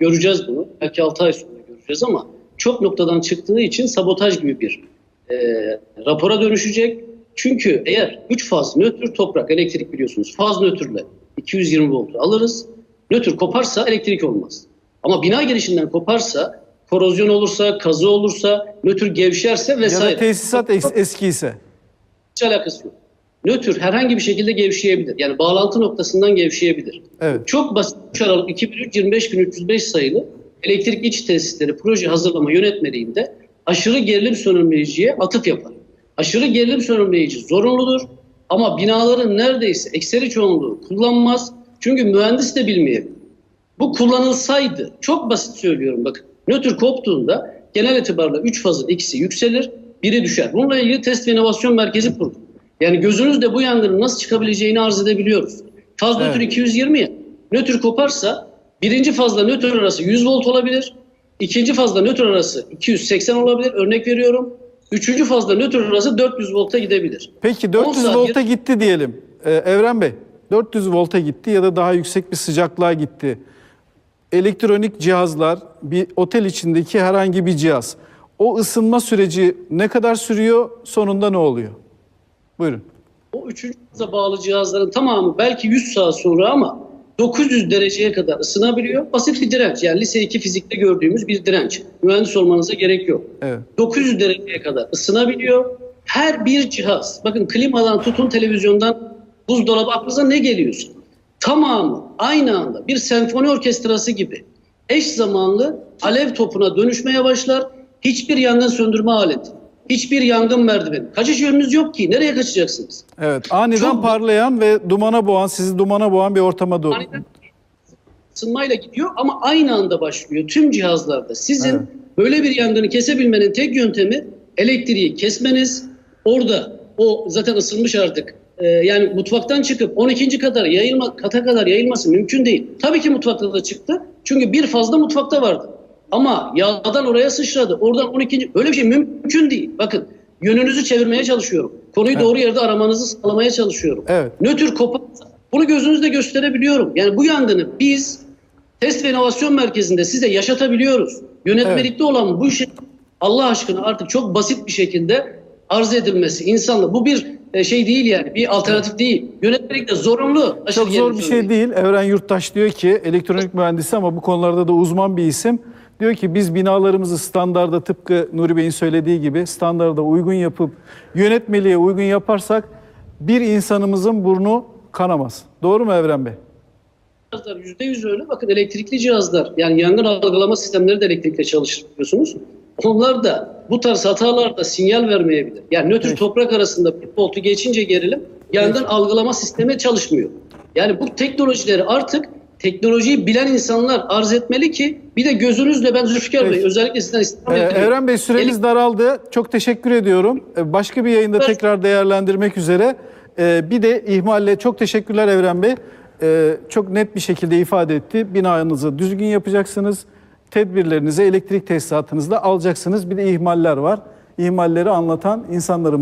göreceğiz bunu. Belki 6 ay sonra göreceğiz ama çok noktadan çıktığı için sabotaj gibi bir e, rapora dönüşecek. Çünkü eğer 3 faz nötr toprak elektrik biliyorsunuz faz nötrle 220 volt alırız. Nötr koparsa elektrik olmaz. Ama bina girişinden koparsa korozyon olursa, kazı olursa, nötr gevşerse Ya vesaire. da tesisat es- eski ise. Hiç alakası yok. Nötr herhangi bir şekilde gevşeyebilir. Yani bağlantı noktasından gevşeyebilir. Evet. Çok basit 3 Aralık 2003 25305 sayılı elektrik iç tesisleri proje hazırlama yönetmeliğinde aşırı gerilim söndürmeyiciye atıf yapar. Aşırı gerilim söndürmeyici zorunludur ama binaların neredeyse ekseri çoğunluğu kullanmaz. Çünkü mühendis de bilmeyebilir. Bu kullanılsaydı, çok basit söylüyorum bakın. Nötr koptuğunda genel itibarla 3 fazın ikisi yükselir, biri düşer. Bununla ilgili test ve inovasyon merkezi kurduk. Yani gözünüzde bu yangının nasıl çıkabileceğini arz edebiliyoruz. Faz Evet. nötr 220 ya. Nötr koparsa birinci fazla nötr arası 100 volt olabilir. ikinci fazla nötr arası 280 olabilir. Örnek veriyorum. Üçüncü fazla nötr arası 400 volta gidebilir. Peki 400 On saniye- volta gitti diyelim. Ee, Evren Bey 400 volta gitti ya da daha yüksek bir sıcaklığa gitti. Elektronik cihazlar, bir otel içindeki herhangi bir cihaz. O ısınma süreci ne kadar sürüyor? Sonunda ne oluyor? Buyurun. O üçüncü faza bağlı cihazların tamamı belki 100 saat sonra ama 900 dereceye kadar ısınabiliyor. Basit bir direnç. Yani lise 2 fizikte gördüğümüz bir direnç. Mühendis olmanıza gerek yok. Evet. 900 dereceye kadar ısınabiliyor. Her bir cihaz, bakın klimadan tutun televizyondan buzdolabı aklınıza ne geliyorsa tamamı aynı anda bir senfoni orkestrası gibi eş zamanlı alev topuna dönüşmeye başlar. Hiçbir yangın söndürme aleti, hiçbir yangın merdiveni. Kaçış yönünüz yok ki. Nereye kaçacaksınız? Evet. Aniden Çok- parlayan ve dumana boğan, sizi dumana boğan bir ortama doğru. Aniden ısınmayla gidiyor ama aynı anda başlıyor tüm cihazlarda. Sizin Evet. böyle bir yangını kesebilmenin tek yöntemi elektriği kesmeniz. Orada o zaten ısınmış artık. Ee, yani mutfaktan çıkıp 12. kadar yayılma kata kadar yayılması mümkün değil. Tabii ki mutfakta da çıktı. Çünkü bir fazla mutfakta vardı. Ama yağdan oraya sıçradı. Oradan 12. Öyle bir şey mümkün değil. Bakın yönünüzü çevirmeye çalışıyorum. Konuyu doğru yerde aramanızı sağlamaya çalışıyorum. Evet. Nötr koparsa bunu gözünüzde gösterebiliyorum. Yani bu yangını biz test ve inovasyon merkezinde size yaşatabiliyoruz. Yönetmelikte olan bu şey Allah aşkına artık çok basit bir şekilde arz edilmesi insanla. Bu bir e, şey değil yani bir alternatif değil. Yönetmelikte zorunlu. aşırı Çok zor bir şey değil. Evren Yurttaş diyor ki elektronik mühendisi ama bu konularda da uzman bir isim. Diyor ki biz binalarımızı standarda tıpkı Nuri Bey'in söylediği gibi standarda uygun yapıp yönetmeliğe uygun yaparsak bir insanımızın burnu kanamaz. Doğru mu Evren Bey? cihazlar %100 öyle. Bakın elektrikli cihazlar yani yangın algılama sistemleri de elektrikle çalışır biliyorsunuz. Onlar da bu tarz hatalarda sinyal vermeyebilir. Yani nötr Peki. toprak arasında bir voltu geçince gerilim yangın algılama sistemi çalışmıyor. Yani bu teknolojileri artık teknolojiyi bilen insanlar arz etmeli ki bir de gözünüzle ben Zülfikar Bey özellikle sizden istirham Ee. Evren Bey süremiz daraldı. Çok teşekkür ediyorum. Ee, Başka bir yayında tekrar değerlendirmek üzere. Ee, Bir de ihmalle çok teşekkürler Evren Bey. Ee, Çok net bir şekilde ifade etti. Binanızı düzgün yapacaksınız. Tedbirlerinizi elektrik tesisatınızda alacaksınız. Bir de ihmaller var. İhmalleri anlatan insanlarımız